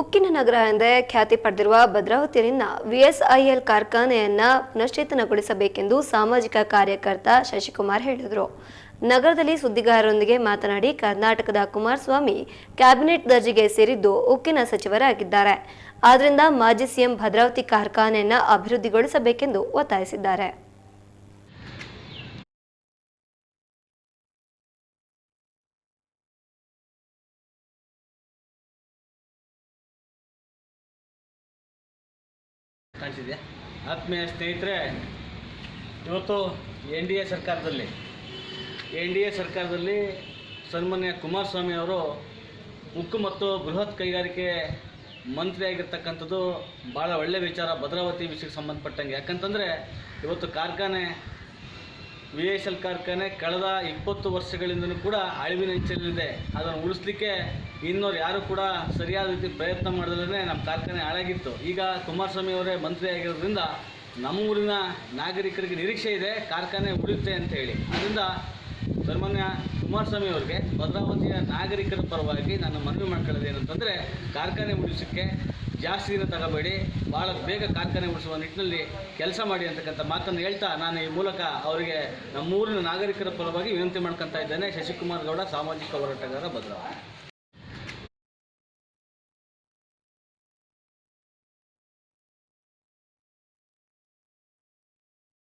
ಉಕ್ಕಿನ ನಗರ ಎಂದೇ ಖ್ಯಾತಿ ಪಡೆದಿರುವ ಭದ್ರಾವತಿಯಲ್ಲಿನ ವಿಎಸ್ಐಎಲ್ ಕಾರ್ಖಾನೆಯನ್ನ ಪುನಶ್ಚೇತನಗೊಳಿಸಬೇಕೆಂದು ಸಾಮಾಜಿಕ ಕಾರ್ಯಕರ್ತ ಶಶಿಕುಮಾರ್ ಹೇಳಿದರು. ನಗರದಲ್ಲಿ ಸುದ್ದಿಗಾರರೊಂದಿಗೆ ಮಾತನಾಡಿ ಕರ್ನಾಟಕದ ಕುಮಾರಸ್ವಾಮಿ ಕ್ಯಾಬಿನೆಟ್ ದರ್ಜೆಗೆ ಸೇರಿದ್ದು ಉಕ್ಕಿನ ಸಚಿವರಾಗಿದ್ದಾರೆ. ಆದ್ದರಿಂದ ಮಾಜಿ ಸಿಎಂ ಭದ್ರಾವತಿ ಕಾರ್ಖಾನೆಯನ್ನ ಅಭಿವೃದ್ಧಿಗೊಳಿಸಬೇಕೆಂದು ಒತ್ತಾಯಿಸಿದ್ದಾರೆ. ಕಾಣಿಸಿದ್ಯಾ ಆತ್ಮೀಯ ಸ್ನೇಹಿತರೆ, ಇವತ್ತು ಎನ್ ಡಿ ಎ ಸರ್ಕಾರದಲ್ಲಿ, ಎನ್ ಡಿ ಎ ಸರ್ಕಾರದಲ್ಲಿ ಸನ್ಮಾನ್ಯ ಕುಮಾರಸ್ವಾಮಿ ಅವರು ಉಕ್ಕು ಮತ್ತು ಬೃಹತ್ ಕೈಗಾರಿಕೆ ಮಂತ್ರಿ ಆಗಿರ್ತಕ್ಕಂಥದ್ದು ಭಾಳ ಒಳ್ಳೆಯ ವಿಚಾರ ಭದ್ರಾವತಿ ವಿಷಯಕ್ಕೆ ಸಂಬಂಧಪಟ್ಟಂಗೆ. ಯಾಕಂತಂದರೆ, ಇವತ್ತು ಕಾರ್ಖಾನೆ ವಿ ಎಸ್ ಎಲ್ ಕಾರ್ಖಾನೆ ಕಳೆದ ಇಪ್ಪತ್ತು ವರ್ಷಗಳಿಂದಲೂ ಕೂಡ ಅಳಿವಿನ ಅಂಚಲ್ಲಿದೆ ಅದನ್ನು ಉಳಿಸ್ಲಿಕ್ಕೆ ಇನ್ನೋರು ಯಾರು ಕೂಡ ಸರಿಯಾದ ರೀತಿ ಪ್ರಯತ್ನ ಮಾಡಿದ್ರೆ ನಮ್ಮ ಕಾರ್ಖಾನೆ ಹಾಳಾಗಿತ್ತು. ಈಗ ಕುಮಾರಸ್ವಾಮಿ ಅವರೇ ಮಂತ್ರಿ ಆಗಿರೋದ್ರಿಂದ ನಮ್ಮ ಊರಿನ ನಾಗರಿಕರಿಗೆ ನಿರೀಕ್ಷೆ ಇದೆ, ಕಾರ್ಖಾನೆ ಉಳಿಯುತ್ತೆ ಅಂತ ಹೇಳಿ. ಅದರಿಂದ ಸನ್ಮಾನ್ಯ ಕುಮಾರಸ್ವಾಮಿ ಅವರಿಗೆ ಭದ್ರಾವತಿಯ ನಾಗರಿಕರ ಪರವಾಗಿ ನಾನು ಮನವಿ ಮಾಡ್ಕೊಳ್ಳೋದು ಏನಂತಂದರೆ ಕಾರ್ಖಾನೆ ಉಳಿಸೋಕ್ಕೆ ಜಾಸ್ತಿ ದಿನ ತಗೋಬೇಡಿ ಭಾಳ ಬೇಗ ಕಾರ್ಖಾನೆ ಉಳಿಸುವ ನಿಟ್ಟಿನಲ್ಲಿ ಕೆಲಸ ಮಾಡಿ ಅಂತಕ್ಕಂಥ ಮಾತನ್ನು ಹೇಳ್ತಾ ನಾನು ಈ ಮೂಲಕ ಅವರಿಗೆ ನಮ್ಮೂರಿನ ನಾಗರಿಕರ ಪರವಾಗಿ ವಿನಂತಿ ಮಾಡ್ಕೊತಾ ಇದ್ದೇನೆ. ಶಶಿಕುಮಾರ್ ಗೌಡ, ಸಾಮಾಜಿಕ ಹೋರಾಟಗಾರ, ಭದ್ರಾವತಿ.